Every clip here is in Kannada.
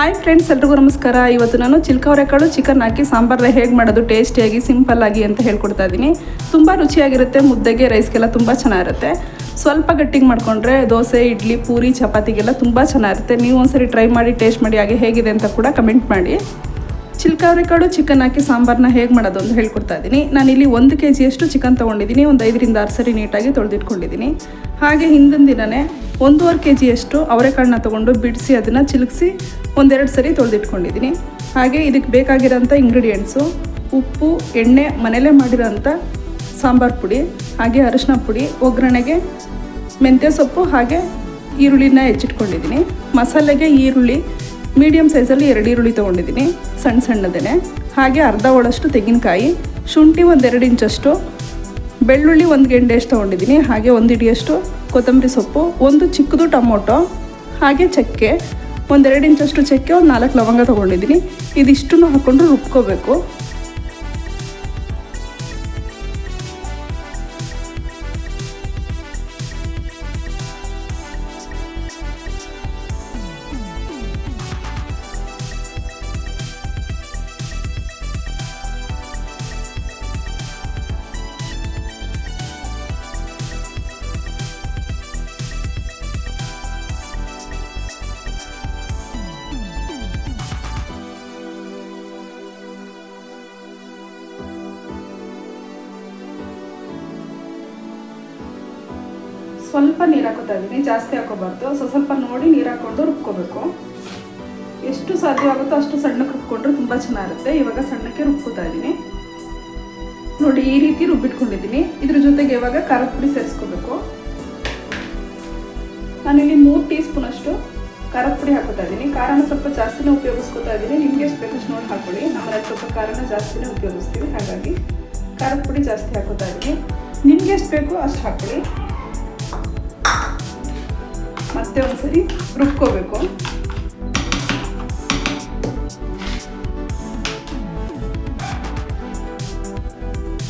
ಹಾಯ್ ಫ್ರೆಂಡ್ಸ್ ಎಲ್ರಿಗೂ ನಮಸ್ಕಾರ. ಇವತ್ತು ನಾನು ಚಿಲ್ಕವರೆಕಾಳು ಚಿಕನ್ ಹಾಕಿ ಸಾಂಬಾರ್ ಹೇಗೆ ಮಾಡೋದು, ಟೇಸ್ಟಿಯಾಗಿ, ಸಿಂಪಲ್ ಆಗಿ ಅಂತ ಹೇಳ್ಕೊಡ್ತಾ ಇದ್ದೀನಿ ತುಂಬ ರುಚಿಯಾಗಿರುತ್ತೆ, ಮುದ್ದೆಗೆ, ರೈಸ್ಗೆಲ್ಲ ತುಂಬ ಚೆನ್ನಾಗಿರುತ್ತೆ. ಸ್ವಲ್ಪ ಗಟ್ಟಿಗೆ ಮಾಡಿಕೊಂಡ್ರೆ ದೋಸೆ, ಇಡ್ಲಿ, ಪೂರಿ, ಚಪಾತಿಗೆಲ್ಲ ತುಂಬ ಚೆನ್ನಾಗಿರುತ್ತೆ. ನೀವು ಒಂದ್ಸರಿ ಟ್ರೈ ಮಾಡಿ ಟೇಸ್ಟ್ ಮಾಡಿ, ಹಾಗೆ ಹೇಗಿದೆ ಅಂತ ಕೂಡ ಕಮೆಂಟ್ ಮಾಡಿ. ಚಿಲ್ಕವರೆಕಾಳು ಚಿಕನ್ ಹಾಕಿ ಸಾಂಬಾರನ್ನ ಹೇಗೆ ಮಾಡೋದು ಅಂತ ಹೇಳ್ಕೊಡ್ತಾ ಇದ್ದೀನಿ. ಇಲ್ಲಿ ಒಂದು ಕೆ ಜಿಯಷ್ಟು ಚಿಕನ್ ತೊಗೊಂಡಿದ್ದೀನಿ, ಒಂದು ಐದರಿಂದ ಆರು ಸರಿ ನೀಟಾಗಿ ತೊಳೆದಿಟ್ಕೊಂಡಿದ್ದೀನಿ. ಹಾಗೆ ಹಿಂದಿನ ದಿನವೇ ಒಂದೂವರೆ ಕೆ ಜಿಯಷ್ಟು ಅವರೆಕಾಳನ್ನ ತೊಗೊಂಡು ಬಿಡಿಸಿ ಅದನ್ನು ಚಿಲುಕಿಸಿ ಒಂದೆರಡು ಸರಿ ತೊಳೆದಿಟ್ಕೊಂಡಿದ್ದೀನಿ. ಹಾಗೆ ಇದಕ್ಕೆ ಬೇಕಾಗಿರೋಂಥ ಇಂಗ್ರೀಡಿಯೆಂಟ್ಸು ಉಪ್ಪು, ಎಣ್ಣೆ ಮನೇಲೇ ಮಾಡಿರೋಂಥ ಸಾಂಬಾರು ಪುಡಿ, ಹಾಗೆ ಅರಿಶಿನ ಪುಡಿ, ಒಗ್ಗರಣೆಗೆ ಮೆಂತ್ಯ ಸೊಪ್ಪು, ಹಾಗೆ ಈರುಳ್ಳಿನ ಹೆಚ್ಚಿಟ್ಕೊಂಡಿದ್ದೀನಿ. ಮಸಾಲೆಗೆ ಈರುಳ್ಳಿ ಮೀಡಿಯಮ್ ಸೈಜಲ್ಲಿ ಎರಡು ಈರುಳ್ಳಿ ತೊಗೊಂಡಿದ್ದೀನಿ, ಸಣ್ಣ ಸಣ್ಣದೇ ಹಾಗೆ ಅರ್ಧ ಒಳಷ್ಟು ತೆಂಗಿನಕಾಯಿ, ಶುಂಠಿ ಒಂದೆರಡು ಇಂಚಷ್ಟು, ಬೆಳ್ಳುಳ್ಳಿ ಒಂದು ಗೆಂಡೆಷ್ಟು ತೊಗೊಂಡಿದ್ದೀನಿ, ಹಾಗೆ ಒಂದು ಹಿಡಿಯಷ್ಟು ಕೊತ್ತಂಬರಿ ಸೊಪ್ಪು, ಒಂದು ಚಿಕ್ಕದು ಟೊಮೊಟೊ, ಹಾಗೆ ಚಕ್ಕೆ, ಒಂದೆರಡು ಇಂಚಷ್ಟು ಚಕ್ಕೆ, ಒಂದು ನಾಲ್ಕು ಲವಂಗ ತೊಗೊಂಡಿದ್ದೀನಿ. ಇದಿಷ್ಟನ್ನು ಹಾಕ್ಕೊಂಡು ರುಬ್ಕೋಬೇಕು. ಸ್ವಲ್ಪ ನೀರು ಹಾಕೋತಾ ಇದ್ದೀನಿ, ಜಾಸ್ತಿ ಹಾಕೋಬಾರ್ದು. ಸೊ, ಸ್ವಲ್ಪ ನೋಡಿ ನೀರು ಹಾಕ್ಕೊಂಡು ರುಬ್ಕೋಬೇಕು. ಎಷ್ಟು ಸಾಧ್ಯವಾಗುತ್ತೋ ಅಷ್ಟು ಸಣ್ಣಕ್ಕೆ ರುಬ್ಕೊಂಡ್ರೆ ತುಂಬ ಚೆನ್ನಾಗಿರುತ್ತೆ. ಇವಾಗ ಸಣ್ಣಕ್ಕೆ ರುಬ್ಕೋತಾ ಇದ್ದೀನಿ. ನೋಡಿ, ಈ ರೀತಿ ರುಬ್ಬಿಟ್ಕೊಂಡಿದ್ದೀನಿ. ಇದ್ರ ಜೊತೆಗೆ ಇವಾಗ ಖಾರದ ಪುಡಿ ಸೇರಿಸ್ಕೋಬೇಕು. ನಾನಿಲ್ಲಿ ಮೂರು ಟೀ ಸ್ಪೂನ್ ಅಷ್ಟು ಖಾರದ ಪುಡಿ ಹಾಕೋತಾ ಇದ್ದೀನಿ. ಖಾರನ ಸ್ವಲ್ಪ ಜಾಸ್ತಿನೇ ಉಪಯೋಗಿಸ್ಕೊತಾ ಇದ್ದೀನಿ. ನಿಮ್ಗೆ ಎಷ್ಟು ಬೇಕಷ್ಟು ನೋಡಿ ಹಾಕೊಳ್ಳಿ. ನಮ್ಮಲ್ಲಿ ಸ್ವಲ್ಪ ಖಾರನ ಜಾಸ್ತಿನೇ ಉಪಯೋಗಿಸ್ತೀವಿ. ಹಾಗಾಗಿ ಖಾರದ ಪುಡಿ ಜಾಸ್ತಿ ಹಾಕೋತಾ ಇದ್ದೀನಿ. ನಿಮ್ಗೆ ಎಷ್ಟು ಬೇಕು ಅಷ್ಟು ಹಾಕೊಳ್ಳಿ. ಮತ್ತೆ ಒಂದ್ಸರಿ ರುಬ್ಕೋಬೇಕು.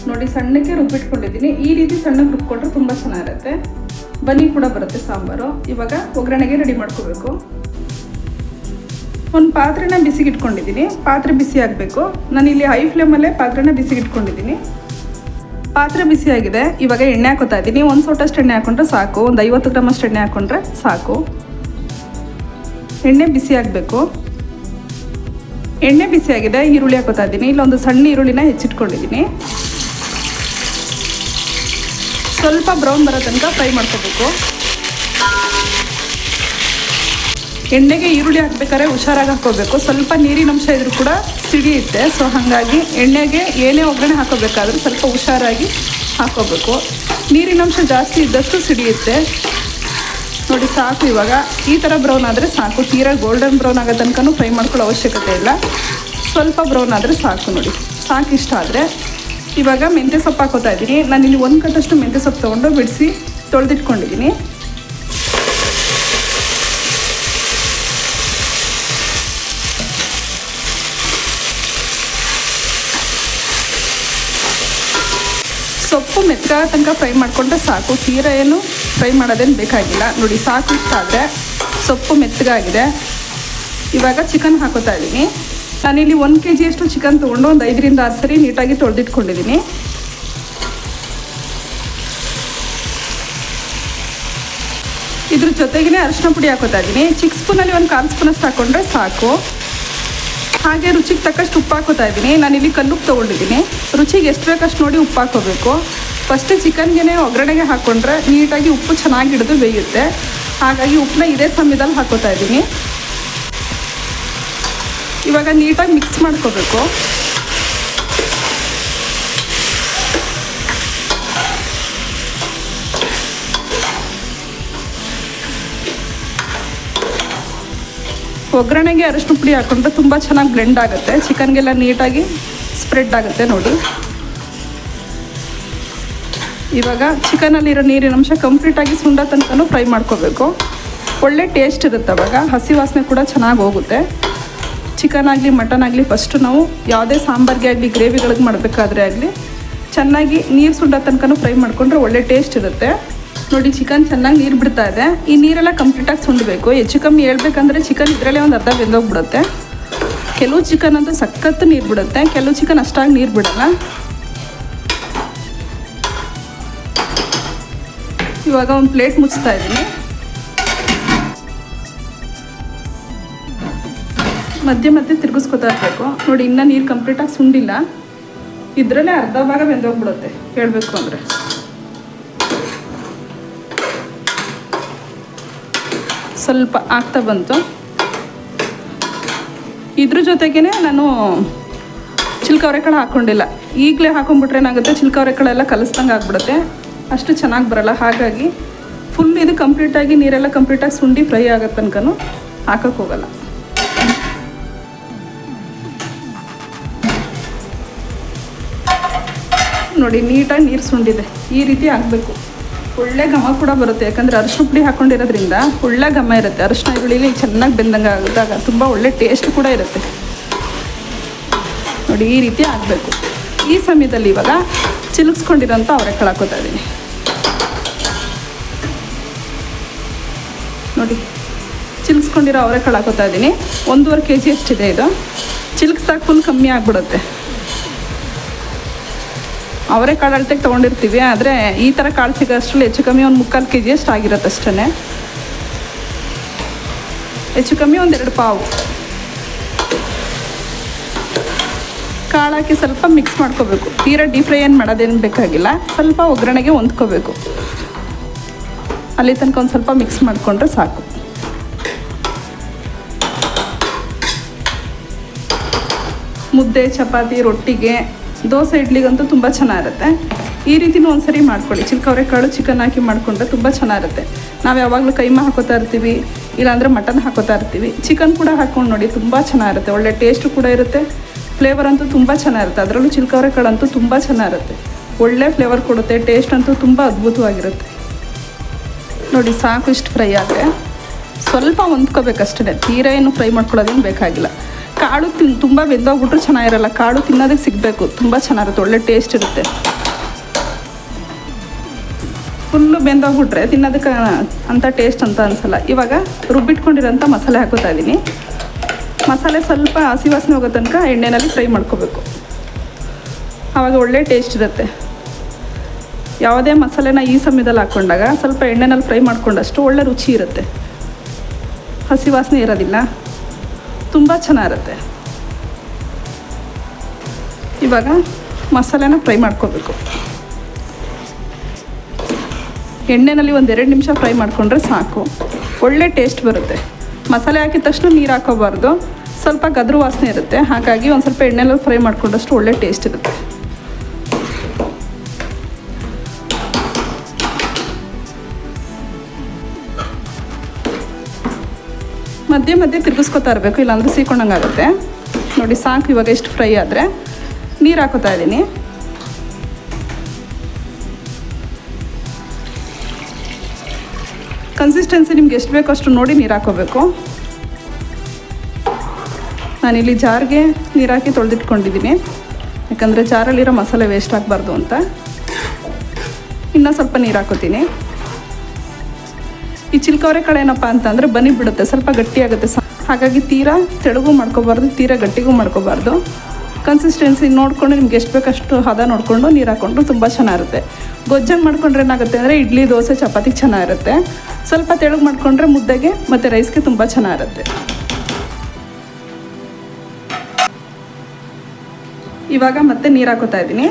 ನೋಡಿ, ಸಣ್ಣಕ್ಕೆ ರುಬ್ಬಿಟ್ಕೊಂಡಿದ್ದೀನಿ. ಈ ರೀತಿ ಸಣ್ಣಕ್ಕೆ ರುಬ್ಕೊಂಡ್ರೆ ತುಂಬ ಚೆನ್ನಾಗಿರುತ್ತೆ. ಬನಿ ಕೂಡ ಬರುತ್ತೆ ಸಾಂಬಾರು. ಇವಾಗ ಒಗ್ಗರಣೆಗೆ ರೆಡಿ ಮಾಡ್ಕೋಬೇಕು. ಒಂದು ಪಾತ್ರೆನ ಬಿಸಿಗಿಟ್ಕೊಂಡಿದ್ದೀನಿ. ಪಾತ್ರೆ ಬಿಸಿ ಆಗಬೇಕು. ನಾನಿಲ್ಲಿ ಹೈ ಫ್ಲೇಮಲ್ಲೇ ಪಾತ್ರೆನ ಬಿಸಿಗಿಟ್ಕೊಂಡಿದ್ದೀನಿ. ಪಾತ್ರೆ ಬಿಸಿಯಾಗಿದೆ ಇವಾಗ ಎಣ್ಣೆ ಹಾಕೋತಾ ಇದ್ದೀನಿ. ಒಂದು ಸೋಟಷ್ಟು ಎಣ್ಣೆ ಹಾಕೊಂಡ್ರೆ ಸಾಕು. ಒಂದು ಐವತ್ತು ಗ್ರಾಮಷ್ಟು ಎಣ್ಣೆ ಹಾಕೊಂಡ್ರೆ ಸಾಕು. ಎಣ್ಣೆ ಬಿಸಿ ಆಗಬೇಕು. ಎಣ್ಣೆ ಬಿಸಿಯಾಗಿದೆ ಈರುಳ್ಳಿ ಹಾಕೋತಾ ಇದ್ದೀನಿ. ಇಲ್ಲೊಂದು ಸಣ್ಣ ಈರುಳ್ಳಿನ ಹೆಚ್ಚಿಟ್ಕೊಂಡಿದ್ದೀನಿ. ಸ್ವಲ್ಪ ಬ್ರೌನ್ ಬರೋ ತನಕ ಫ್ರೈ ಮಾಡ್ಕೋಬೇಕು. ಎಣ್ಣೆಗೆ ಈರುಳ್ಳಿ ಹಾಕ್ಬೇಕಾದ್ರೆ ಹುಷಾರಾಗಿ ಹಾಕೋಬೇಕು ಸ್ವಲ್ಪ ನೀರಿನ ಅಂಶ ಇದ್ರೂ ಕೂಡ ಸಿಡಿಯುತ್ತೆ ಸೊ ಹಾಗಾಗಿ ಎಣ್ಣೆಗೆ ಏನೇ ಒಗ್ಗರಣೆ ಹಾಕೋಬೇಕಾದ್ರೂ ಸ್ವಲ್ಪ ಹುಷಾರಾಗಿ ಹಾಕೋಬೇಕು. ನೀರಿನ ಅಂಶ ಜಾಸ್ತಿ ಇದ್ದಷ್ಟು ಸಿಡಿಯುತ್ತೆ ನೋಡಿ, ಸಾಕು ಇವಾಗ. ಈ ಥರ ಬ್ರೌನ್ ಆದರೆ ಸಾಕು. ತೀರಾ ಗೋಲ್ಡನ್ ಬ್ರೌನ್ ಆಗೋ ತನಕನೂ ಫ್ರೈ ಮಾಡ್ಕೊಳ್ಳೋ ಅವಶ್ಯಕತೆ ಇಲ್ಲ. ಸ್ವಲ್ಪ ಬ್ರೌನ್ ಆದರೆ ಸಾಕು ನೋಡಿ. ಸಾಕು ಇಷ್ಟ ಆದರೆ. ಇವಾಗ ಮೆಂತ್ಯ ಸೊಪ್ಪು ಹಾಕೋತಾ ಇದ್ದೀನಿ. ನಾನಿಲ್ಲಿ ಒಂದು ಕಟ್ಟಷ್ಟು ಮೆಂತ್ಯ ಸೊಪ್ಪು ತೊಗೊಂಡು ಬಿಡಿಸಿ ತೊಳೆದಿಟ್ಕೊಂಡಿದ್ದೀನಿ. ಸೊಪ್ಪು ಮೆತ್ತ ತನಕ ಫ್ರೈ ಮಾಡಿಕೊಂಡ್ರೆ ಸಾಕು. ತೀರ ಏನು ಫ್ರೈ ಮಾಡೋದೇನು ಬೇಕಾಗಿಲ್ಲ. ನೋಡಿ, ಸಾಕು ಇಷ್ಟ ಆದರೆ ಸೊಪ್ಪು ಮೆತ್ತಗಾಗಿದೆ ಇವಾಗ ಚಿಕನ್ ಹಾಕೋತಾ ಇದ್ದೀನಿ. ನಾನಿಲ್ಲಿ ಒಂದು ಕೆ ಜಿಯಷ್ಟು ಚಿಕನ್ ತೊಗೊಂಡು ಒಂದು ಐದರಿಂದ ಆರು ಸರಿ ನೀಟಾಗಿ ತೊಳೆದಿಟ್ಕೊಂಡಿದ್ದೀನಿ. ಇದ್ರ ಜೊತೆಗೇ ಅರಿಶಿನ ಪುಡಿ ಹಾಕೋತಾ ಇದ್ದೀನಿ. ಚಿಕ್ಕ ಸ್ಪೂನಲ್ಲಿ ಒಂದು ಕಾಲು ಸ್ಪೂನಷ್ಟು ಹಾಕ್ಕೊಂಡ್ರೆ ಸಾಕು. ಹಾಗೆ ರುಚಿಗೆ ತಕ್ಕಷ್ಟು ಉಪ್ಪು ಹಾಕೋತಾ ಇದ್ದೀನಿ. ನಾನಿಲ್ಲಿ ಕಲ್ಲುಪ್ಪು ತೊಗೊಂಡಿದ್ದೀನಿ. ರುಚಿಗೆ ಎಷ್ಟು ಬೇಕಷ್ಟು ನೋಡಿ ಉಪ್ಪು ಹಾಕೋಬೇಕು ಫಸ್ಟ್ ಚಿಕನ್ಗೆ ಒಗ್ಗರಣೆಗೆ ಹಾಕ್ಕೊಂಡ್ರೆ ನೀಟಾಗಿ ಉಪ್ಪು ಚೆನ್ನಾಗಿ ಹಿಡಿದು ಬೇಯುತ್ತೆ. ಹಾಗಾಗಿ ಉಪ್ಪನ್ನ ಇದೇ ಸಮಯದಲ್ಲಿ ಹಾಕೋತಾ ಇದ್ದೀನಿ. ಇವಾಗ ನೀಟಾಗಿ ಮಿಕ್ಸ್ ಮಾಡ್ಕೋಬೇಕು. ಒಗ್ಗರಣೆಗೆ ಅರಿಶಿನ ಪುಡಿ ಹಾಕೊಂಡ್ರೆ ತುಂಬ ಚೆನ್ನಾಗಿ ಬ್ಲೆಂಡ್ ಆಗುತ್ತೆ. ಚಿಕನ್ಗೆಲ್ಲ ನೀಟಾಗಿ ಸ್ಪ್ರೆಡ್ ಆಗುತ್ತೆ ನೋಡಿ. ಇವಾಗ ಚಿಕನಲ್ಲಿರೋ ನೀರಿನ ಅಂಶ ಕಂಪ್ಲೀಟಾಗಿ ಸುಂಡ ತನಕನೂ ಫ್ರೈ ಮಾಡ್ಕೋಬೇಕು. ಒಳ್ಳೆ ಟೇಸ್ಟ್ ಇರುತ್ತೆ ಅವಾಗ. ಹಸಿ ವಾಸನೆ ಕೂಡ ಚೆನ್ನಾಗಿ ಹೋಗುತ್ತೆ. ಚಿಕನ್ ಆಗಲಿ ಮಟನ್ ಆಗಲಿ ಫಸ್ಟು ನಾವು ಯಾವುದೇ ಸಾಂಬಾರಿಗೆ ಆಗಲಿ ಗ್ರೇವಿಗಳಿಗೆ ಮಾಡಬೇಕಾದ್ರೆ ಆಗಲಿ, ಚೆನ್ನಾಗಿ ನೀರು ಸುಂಡ ತನಕನೂ ಫ್ರೈ ಮಾಡಿಕೊಂಡ್ರೆ ಒಳ್ಳೆ ಟೇಸ್ಟ್ ಇರುತ್ತೆ. ನೋಡಿ ಚಿಕನ್ ಚೆನ್ನಾಗಿ ನೀರು ಬಿಡ್ತಾ ಇದೆ. ಈ ನೀರೆಲ್ಲ ಕಂಪ್ಲೀಟಾಗಿ ಸುಂಡಬೇಕು ಹೆಚ್ಚು ಕಮ್ಮಿ ಹೇಳ್ಬೇಕಂದ್ರೆ ಚಿಕನ್ ಇದರಲ್ಲೇ ಒಂದು ಅರ್ಧ ಬೆಂದೋಗ್ಬಿಡುತ್ತೆ. ಕೆಲವು ಚಿಕನ್ ಅಂತೂ ಸಖತ್ತು ನೀರು ಬಿಡುತ್ತೆ. ಕೆಲವು ಚಿಕನ್ ಅಷ್ಟಾಗಿ ನೀರು ಬಿಡಲ್ಲ. ಇವಾಗ ಒಂದು ಪ್ಲೇಟ್ ಮುಚ್ತಾ ಇದ್ದೀನಿ. ಮಧ್ಯೆ ಮಧ್ಯೆ ತಿರುಗಿಸ್ಕೊತಾ ಇರಬೇಕು. ನೋಡಿ, ಇನ್ನೂ ನೀರು ಕಂಪ್ಲೀಟಾಗಿ ಸುಂಡಿಲ್ಲ ಇದರಲ್ಲೇ ಅರ್ಧ ಭಾಗ ಬೆಂದೋಗ್ಬಿಡುತ್ತೆ. ಹೇಳಬೇಕು ಅಂದರೆ. ಸ್ವಲ್ಪ ಆಗ್ತಾ ಬಂತು. ಇದ್ರ ಜೊತೆಗೇ ನಾನು ಚಿಲ್ಕವರೆಕಾಳು ಹಾಕ್ಕೊಂಡಿಲ್ಲ ಈಗಲೇ ಹಾಕೊಂಡ್ಬಿಟ್ರೆ ಏನಾಗುತ್ತೆ? ಚಿಲ್ಕವರೆಕಾಳೆಲ್ಲ ಕಲಿಸ್ದಂಗೆ ಆಗ್ಬಿಡುತ್ತೆ. ಅಷ್ಟು ಚೆನ್ನಾಗಿ ಬರಲ್ಲ. ಹಾಗಾಗಿ ಫುಲ್ ಇದು ಕಂಪ್ಲೀಟಾಗಿ ನೀರೆಲ್ಲ ಕಂಪ್ಲೀಟಾಗಿ ಸುಂಡಿ ಫ್ರೈ ಆಗೋ ತನಕನೂ ಹಾಕಕ್ಕೆ ಹೋಗಲ್ಲ. ನೋಡಿ, ನೀಟಾಗಿ ನೀರು ಸುಂಡಿದೆ. ಈ ರೀತಿ ಆಗಬೇಕು. ಒಳ್ಳೆ ಘಮ ಕೂಡ ಬರುತ್ತೆ. ಯಾಕಂದರೆ ಅರಶಿನ ಪುಡಿ ಹಾಕೊಂಡಿರೋದ್ರಿಂದ ಒಳ್ಳೆ ಘಮ ಇರುತ್ತೆ. ಅರಶಿನ ಈರುಳ್ಳಿಲಿ ಚೆನ್ನಾಗಿ ಬೆಂದಂಗೆ ಆದಾಗ ತುಂಬ ಒಳ್ಳೆ ಟೇಸ್ಟ್ ಕೂಡ ಇರುತ್ತೆ. ನೋಡಿ, ಈ ರೀತಿ ಆಗಬೇಕು. ಈ ಸಮಯದಲ್ಲಿ ಇವಾಗ ಚಿಲುಕ್ಸ್ಕೊಂಡಿರೋಂಥ ಅವರೆಕಾಳು ಹಾಕೋತಾ ಇದ್ದೀನಿ. ನೋಡಿ, ಚಿಲ್ಕ್ಸ್ಕೊಂಡಿರೋ ಅವರೆಕಾಳು ಹಾಕೋತಾ ಇದ್ದೀನಿ. ಒಂದೂವರೆ ಕೆ ಜಿ ಅಷ್ಟಿದೆ ಇದು. ಚಿಲ್ಕ್ಸ್ದಾಗ ಫುಲ್ ಕಮ್ಮಿ ಆಗಿಬಿಡುತ್ತೆ. ಅವರೆಕಾಳು ಅಳತೆಗೆ ತೊಗೊಂಡಿರ್ತೀವಿ, ಆದರೆ ಈ ಥರ ಕಾಳು ಸಿಗೋಷ್ಟರಲ್ಲಿ ಹೆಚ್ಚು ಕಮ್ಮಿ ಒಂದು ಮುಕ್ಕಾಲು ಕೆ ಜಿ ಅಷ್ಟು ಆಗಿರುತ್ತೆ ಅಷ್ಟೇ ಹೆಚ್ಚು ಕಮ್ಮಿ ಒಂದೆರಡು ಪಾವು. ಕಾಳು ಹಾಕಿ ಸ್ವಲ್ಪ ಮಿಕ್ಸ್ ಮಾಡ್ಕೋಬೇಕು. ತೀರಾ ಡೀಪ್ ಫ್ರೈ ಏನು ಮಾಡೋದೇನು ಬೇಕಾಗಿಲ್ಲ, ಸ್ವಲ್ಪ ಒಗ್ಗರಣೆಗೆ ಹೊಂದ್ಕೋಬೇಕು. ಅಲ್ಲಿ ತನಕ ಒಂದು ಸ್ವಲ್ಪ ಮಿಕ್ಸ್ ಮಾಡಿಕೊಂಡ್ರೆ ಸಾಕು. ಮುದ್ದೆ, ಚಪಾತಿ, ರೊಟ್ಟಿಗೆ ದೋಸೆ ಇಡ್ಲಿಗಂತೂ ತುಂಬ ಚೆನ್ನಾಗಿರುತ್ತೆ. ಈ ರೀತಿನೂ ಒಂದ್ಸರಿ ಮಾಡ್ಕೊಳ್ಳಿ. ಚಿಲ್ಕವರೆ ಕಾಳು ಚಿಕನ್ ಹಾಕಿ ಮಾಡಿಕೊಂಡ್ರೆ ತುಂಬ ಚೆನ್ನಾಗಿರುತ್ತೆ. ನಾವು ಯಾವಾಗಲೂ ಕೈಮಾ ಹಾಕೋತಾ ಇರ್ತೀವಿ, ಇಲ್ಲಾಂದರೆ ಮಟನ್ ಹಾಕೋತಾ ಇರ್ತೀವಿ. ಚಿಕನ್ ಕೂಡ ಹಾಕ್ಕೊಂಡು ನೋಡಿ ತುಂಬ ಚೆನ್ನಾಗಿರುತ್ತೆ. ಒಳ್ಳೆ ಟೇಸ್ಟು ಕೂಡ ಇರುತ್ತೆ. ಫ್ಲೇವರ್ ಅಂತೂ ತುಂಬ ಚೆನ್ನಾಗಿರುತ್ತೆ. ಅದರಲ್ಲೂ ಚಿಲ್ಕವ್ರೆ ಕಾಳಂತೂ ತುಂಬ ಚೆನ್ನಾಗಿರುತ್ತೆ. ಒಳ್ಳೆ ಫ್ಲೇವರ್ ಕೊಡುತ್ತೆ. ಟೇಸ್ಟ್ ಅಂತೂ ತುಂಬ ಅದ್ಭುತವಾಗಿರುತ್ತೆ. ನೋಡಿ, ಸಾಕು ಇಷ್ಟು ಫ್ರೈ ಆದರೆ. ಸ್ವಲ್ಪ ಹೊಂದ್ಕೋಬೇಕಷ್ಟೇ. ತೀರಾ ಏನು ಫ್ರೈ ಮಾಡ್ಕೊಳ್ಳೋದೇನು ಬೇಕಾಗಿಲ್ಲ. ಕಾಳು ತಿನ್, ತುಂಬ ಬೆಂದೋಗ್ಬಿಟ್ರು ಚೆನ್ನಾಗಿರಲ್ಲ. ಕಾಳು ತಿನ್ನೋದಕ್ಕೆ ಸಿಗಬೇಕು. ತುಂಬ ಚೆನ್ನಾಗಿರುತ್ತೆ. ಒಳ್ಳೆ ಟೇಸ್ಟ್ ಇರುತ್ತೆ. ಫುಲ್ಲು ಬೆಂದೋಗ್ಬಿಟ್ರೆ ತಿನ್ನೋದಕ್ಕೆ ಅಂಥ ಟೇಸ್ಟ್ ಅಂತ ಅನಿಸಲ್ಲ. ಇವಾಗ ರುಬ್ಬಿಟ್ಕೊಂಡಿರೋಂಥ ಮಸಾಲೆ ಹಾಕೋತಾ ಇದ್ದೀನಿ ಮಸಾಲೆ ಸ್ವಲ್ಪ ಹಸಿ ವಾಸನೆ ಹೋಗೋ ತನಕ ಎಣ್ಣೆನಲ್ಲಿ ಫ್ರೈ ಮಾಡ್ಕೋಬೇಕು. ಆವಾಗ ಒಳ್ಳೆ ಟೇಸ್ಟ್ ಇರುತ್ತೆ. ಯಾವುದೇ ಮಸಾಲೆನ ಈ ಸಮಯದಲ್ಲಿ ಹಾಕ್ಕೊಂಡಾಗ ಸ್ವಲ್ಪ ಎಣ್ಣೆನಲ್ಲಿ ಫ್ರೈ ಮಾಡ್ಕೊಂಡಷ್ಟು ಒಳ್ಳೆ ರುಚಿ ಇರುತ್ತೆ. ಹಸಿ ವಾಸನೆ ಇರೋದಿಲ್ಲ. ತುಂಬ ಚೆನ್ನಾಗಿರುತ್ತೆ. ಇವಾಗ ಮಸಾಲೆನ ಫ್ರೈ ಮಾಡ್ಕೋಬೇಕು. ಎಣ್ಣೆನಲ್ಲಿ ಒಂದು ಎರಡು ನಿಮಿಷ ಫ್ರೈ ಮಾಡಿಕೊಂಡ್ರೆ ಸಾಕು. ಒಳ್ಳೆ ಟೇಸ್ಟ್ ಬರುತ್ತೆ. ಮಸಾಲೆ ಹಾಕಿದ ತಕ್ಷಣ ನೀರು ಹಾಕೋಬಾರ್ದು. ಸ್ವಲ್ಪ ಗದ್ರ ವಾಸನೆ ಇರುತ್ತೆ. ಹಾಗಾಗಿ ಒಂದು ಸ್ವಲ್ಪ ಎಣ್ಣೆನಲ್ಲಿ ಫ್ರೈ ಮಾಡ್ಕೊಂಡಷ್ಟು ಒಳ್ಳೆ ಟೇಸ್ಟ್ ಇರುತ್ತೆ. ಮಧ್ಯೆ ಮಧ್ಯೆ ತಿರುಗಿಸ್ಕೊತಾ ಇರಬೇಕು, ಇಲ್ಲಾಂದ್ರೆ ಸೀಕೊಂಡಂಗೆ ಆಗುತ್ತೆ. ನೋಡಿ, ಸಾಕು ಇವಾಗ ಎಷ್ಟು ಫ್ರೈ ಆದರೆ. ನೀರು ಹಾಕೋತಾ ಇದ್ದೀನಿ. ಕನ್ಸಿಸ್ಟೆನ್ಸಿ ನಿಮ್ಗೆ ಎಷ್ಟು ಬೇಕೋ ಅಷ್ಟು ನೋಡಿ ನೀರು ಹಾಕೋಬೇಕು. ನಾನಿಲ್ಲಿ ಜಾರಿಗೆ ನೀರು ಹಾಕಿ ತೊಳೆದಿಟ್ಕೊಂಡಿದ್ದೀನಿ. ಯಾಕಂದರೆ ಜಾರಲ್ಲಿರೋ ಮಸಾಲೆ ವೇಸ್ಟ್ ಆಗಬಾರ್ದು ಅಂತ. ಇನ್ನೂ ಸ್ವಲ್ಪ ನೀರು ಹಾಕೋತೀನಿ. ಈ ಚಿಲ್ಕವರೆ ಕಡೆ ಏನಪ್ಪ ಅಂತಂದರೆ ಬನ್ನಿ ಬಿಡುತ್ತೆ, ಸ್ವಲ್ಪ ಗಟ್ಟಿಯಾಗುತ್ತೆ. ಹಾಗಾಗಿ ತೀರಾ ತೆಳುಗೂ ಮಾಡ್ಕೋಬಾರ್ದು, ತೀರಾ ಗಟ್ಟಿಗೂ ಮಾಡ್ಕೋಬಾರ್ದು. ಕನ್ಸಿಸ್ಟೆನ್ಸಿ ನೋಡಿಕೊಂಡು ನಿಮ್ಗೆ ಎಷ್ಟು ಬೇಕಷ್ಟು ಹದ ನೋಡಿಕೊಂಡು ನೀರು ಹಾಕ್ಕೊಂಡ್ರೆ ತುಂಬ ಚೆನ್ನಾಗಿರುತ್ತೆ. ಗೊಜ್ಜಂಗೆ ಮಾಡ್ಕೊಂಡ್ರೆ ಏನಾಗುತ್ತೆ ಅಂದರೆ ಇಡ್ಲಿ, ದೋಸೆ ಚಪಾತಿಗೆ ಚೆನ್ನಾಗಿರುತ್ತೆ. ಸ್ವಲ್ಪ ತೆಳುಗು ಮಾಡಿಕೊಂಡ್ರೆ ಮುದ್ದೆಗೆ ಮತ್ತು ರೈಸ್ಗೆ ತುಂಬ ಚೆನ್ನಾಗಿರುತ್ತೆ. ಇವಾಗ ಮತ್ತೆ ನೀರು ಹಾಕೋತಾ ಇದ್ದೀನಿ.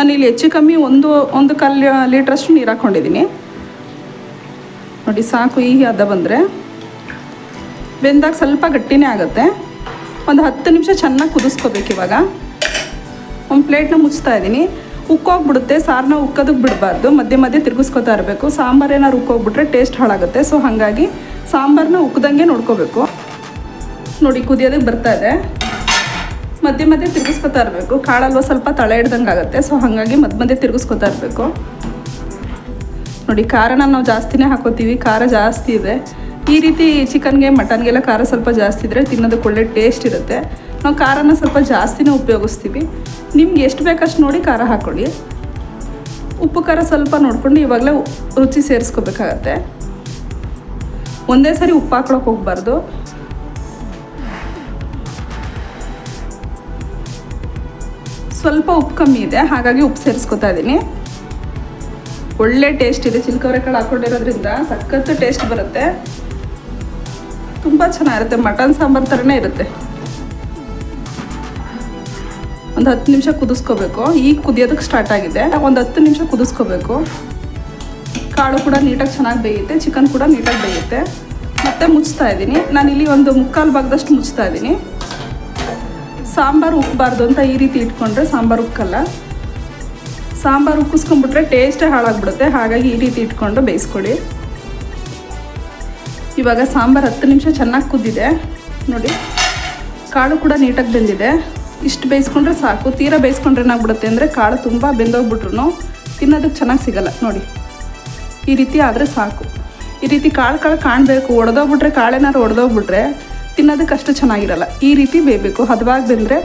ನಾನು ಇಲ್ಲಿ ಹೆಚ್ಚು ಕಮ್ಮಿ ಒಂದು ಒಂದು ಕಲ್ಲು ಲೀಟ್ರಷ್ಟು ನೀರು ಹಾಕ್ಕೊಂಡಿದ್ದೀನಿ ನೋಡಿ, ಸಾಕು ಈಗ ಅದ ಬಂದರೆ. ಬೆಂದಾಗ ಸ್ವಲ್ಪ ಗಟ್ಟಿನೇ ಆಗುತ್ತೆ. ಒಂದು ಹತ್ತು ನಿಮಿಷ ಚೆನ್ನಾಗಿ ಕುದಿಸ್ಕೋಬೇಕು ಇವಾಗ. ಒಂದು ಪ್ಲೇಟ್ನ ಮುಚ್ತಾ ಇದ್ದೀನಿ. ಉಕ್ಕೋಗ್ಬಿಡುತ್ತೆ ಸಾರನ್ನ ಉಕ್ಕೋದಕ್ಕೆ ಬಿಡಬಾರ್ದು. ಮಧ್ಯೆ ಮಧ್ಯೆ ತಿರುಗಿಸ್ಕೊತಾ ಇರಬೇಕು. ಸಾಂಬಾರು ಏನಾರು ಉಕ್ಕೋಗ್ಬಿಟ್ರೆ ಟೇಸ್ಟ್ ಹಾಳಾಗುತ್ತೆ. ಸೊ, ಹಾಗಾಗಿ ಸಾಂಬಾರನ್ನ ಉಕ್ಕದಂಗೆ ನೋಡ್ಕೋಬೇಕು. ನೋಡಿ ಕುದಿಯೋದಕ್ಕೆ ಬರ್ತಾ ಇದೆ. ಮಧ್ಯೆ ಮಧ್ಯೆ ತಿರುಗಿಸ್ಕೊತಾ ಇರಬೇಕು. ಕಾಳಲ್ವ ಸ್ವಲ್ಪ ತಳ ಹಿಡ್ದಂಗೆ ಆಗುತ್ತೆ. ಸೊ ಹಾಗಾಗಿ ಮಧ್ಯ ಮಧ್ಯೆ ತಿರುಗಿಸ್ಕೊತಾ ಇರಬೇಕು. ನೋಡಿ, ಖಾರನ ನಾವು ಜಾಸ್ತಿನೇ ಹಾಕೋತೀವಿ. ಖಾರ ಜಾಸ್ತಿ ಇದೆ. ಈ ರೀತಿ ಚಿಕನ್ಗೆ, ಮಟನ್ಗೆಲ್ಲ ಖಾರ ಸ್ವಲ್ಪ ಜಾಸ್ತಿ ಇದ್ದರೆ ತಿನ್ನೋದಕ್ಕೆ ಒಳ್ಳೆ ಟೇಸ್ಟ್ ಇರುತ್ತೆ. ನಾವು ಖಾರನ ಸ್ವಲ್ಪ ಜಾಸ್ತಿನೇ ಉಪಯೋಗಿಸ್ತೀವಿ. ನಿಮ್ಗೆ ಎಷ್ಟು ಬೇಕಷ್ಟು ನೋಡಿ ಖಾರ ಹಾಕ್ಕೊಳ್ಳಿ ಉಪ್ಪು, ಖಾರ ಸ್ವಲ್ಪ ನೋಡ್ಕೊಂಡು ಇವಾಗಲೇ ರುಚಿ ಸೇರಿಸ್ಕೋಬೇಕಾಗತ್ತೆ. ಒಂದೇ ಸಾರಿ ಉಪ್ಪು ಹಾಕ್ಳಕ್ಕೆ ಹೋಗ್ಬಾರ್ದು. ಸ್ವಲ್ಪ ಉಪ್ಪು ಕಮ್ಮಿ ಇದೆ, ಹಾಗಾಗಿ ಉಪ್ಪು ಸೇರಿಸ್ಕೊತಾ ಇದ್ದೀನಿ. ಒಳ್ಳೆ ಟೇಸ್ಟ್ ಇದೆ ಚಿಲ್ಕವರೆ ಕಾಳು ಹಾಕೊಂಡಿರೋದ್ರಿಂದ ಸಖತ್ತು ಟೇಸ್ಟ್ ಬರುತ್ತೆ. ತುಂಬ ಚೆನ್ನಾಗಿರುತ್ತೆ, ಮಟನ್ ಸಾಂಬಾರ್ ಥರನೇ ಇರುತ್ತೆ. ಒಂದು ಹತ್ತು ನಿಮಿಷ ಕುದಿಸ್ಕೋಬೇಕು. ಈಗ ಕುದಿಯೋದಕ್ಕೆ ಸ್ಟಾರ್ಟ್ ಆಗಿದೆ. ಒಂದು ಹತ್ತು ನಿಮಿಷ ಕುದಿಸ್ಕೋಬೇಕು. ಕಾಳು ಕೂಡ ನೀಟಾಗಿ ಚೆನ್ನಾಗಿ ಬೇಯುತ್ತೆ ಚಿಕನ್ ಕೂಡ ನೀಟಾಗಿ ಬೇಯುತ್ತೆ. ಮತ್ತೆ ಮುಚ್ತಾ ಇದ್ದೀನಿ. ನಾನಿಲ್ಲಿ ಒಂದು ಮುಕ್ಕಾಲು ಭಾಗದಷ್ಟು ಮುಚ್ತಾ ಇದ್ದೀನಿ. ಸಾಂಬಾರು ಉಕ್ಕಬಾರ್ದು ಅಂತ ಈ ರೀತಿ ಇಟ್ಕೊಂಡ್ರೆ ಸಾಂಬಾರು ಉಕ್ಕಲ್ಲ. ಸಾಂಬಾರು ಉಕ್ಕಿಸ್ಕೊಂಡ್ಬಿಟ್ರೆ ಟೇಸ್ಟೇ ಹಾಳಾಗ್ಬಿಡುತ್ತೆ. ಹಾಗಾಗಿ ಈ ರೀತಿ ಇಟ್ಕೊಂಡು ಬೇಯಿಸ್ಕೊಡಿ ಇವಾಗ ಸಾಂಬಾರು ಹತ್ತು ನಿಮಿಷ ಚೆನ್ನಾಗಿ ಕುದ್ದಿದೆ. ನೋಡಿ, ಕಾಳು ಕೂಡ ನೀಟಾಗಿ ಬೆಂದಿದೆ. ಇಷ್ಟು ಬೇಯಿಸ್ಕೊಂಡ್ರೆ ಸಾಕು. ತೀರಾ ಬೇಯಿಸ್ಕೊಂಡ್ರೆ ಏನಾಗ್ಬಿಡುತ್ತೆ ಅಂದರೆ ಕಾಳು ತುಂಬ ಬೆಂದೋಗ್ಬಿಟ್ರು ತಿನ್ನೋದಕ್ಕೆ ಚೆನ್ನಾಗಿ ಸಿಗಲ್ಲ. ನೋಡಿ, ಈ ರೀತಿ ಆದರೆ ಸಾಕು. ಈ ರೀತಿ ಕಾಳು ಕಾಳು ಕಾಣಬೇಕು. ಒಡೆದೋಗ್ಬಿಟ್ರೆ ಕಾಳೆನಾರು ಒಡೆದೋಗ್ಬಿಟ್ರೆ ತಿನ್ನೋದಕ್ಕೆ ಅಷ್ಟು ಚೆನ್ನಾಗಿರಲ್ಲ. ಈ ರೀತಿ ಬೇಯಬೇಕು. ಹದವಾಗಿ ಬೆಂದರೆ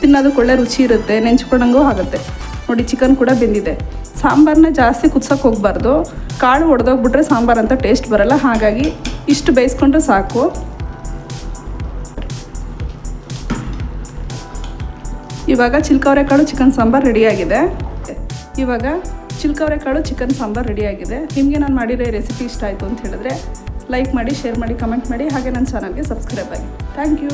ತಿನ್ನೋದಕ್ಕೆ ಒಳ್ಳೆ ರುಚಿ ಇರುತ್ತೆ ನೆಂಚ್ಕೊಂಡಂಗೂ ಆಗುತ್ತೆ. ನೋಡಿ ಚಿಕನ್ ಕೂಡ ಬೆಂದಿದೆ. ಸಾಂಬಾರನ್ನ ಜಾಸ್ತಿ ಕುದ್ಸೋಕೆ ಹೋಗ್ಬಾರ್ದು. ಕಾಳು ಒಡೆದೋಗ್ಬಿಟ್ರೆ ಸಾಂಬಾರು ಅಂತ ಟೇಸ್ಟ್ ಬರಲ್ಲ. ಹಾಗಾಗಿ ಇಷ್ಟು ಬೇಯಿಸ್ಕೊಂಡ್ರೆ ಸಾಕು. ಇವಾಗ ಚಿಲ್ಕವರೆ ಕಾಳು ಚಿಕನ್ ಸಾಂಬಾರು ರೆಡಿಯಾಗಿದೆ ಇವಾಗ ಚಿಲ್ಕವರೆ ಕಾಳು ಚಿಕನ್ ಸಾಂಬಾರು ರೆಡಿಯಾಗಿದೆ ನಿಮಗೆ ನಾನು ಮಾಡಿರೋ ರೆಸಿಪಿ ಇಷ್ಟ ಆಯಿತು ಅಂತ ಹೇಳಿದ್ರೆ ಲೈಕ್ ಮಾಡಿ ಶೇರ್ ಮಾಡಿ ಕಮೆಂಟ್ ಮಾಡಿ ಹಾಗೆ ನನ್ನ ಚಾನಲ್ಗೆ ಸಬ್ಸ್ಕ್ರೈಬ್ ಆಗಿ. Thank you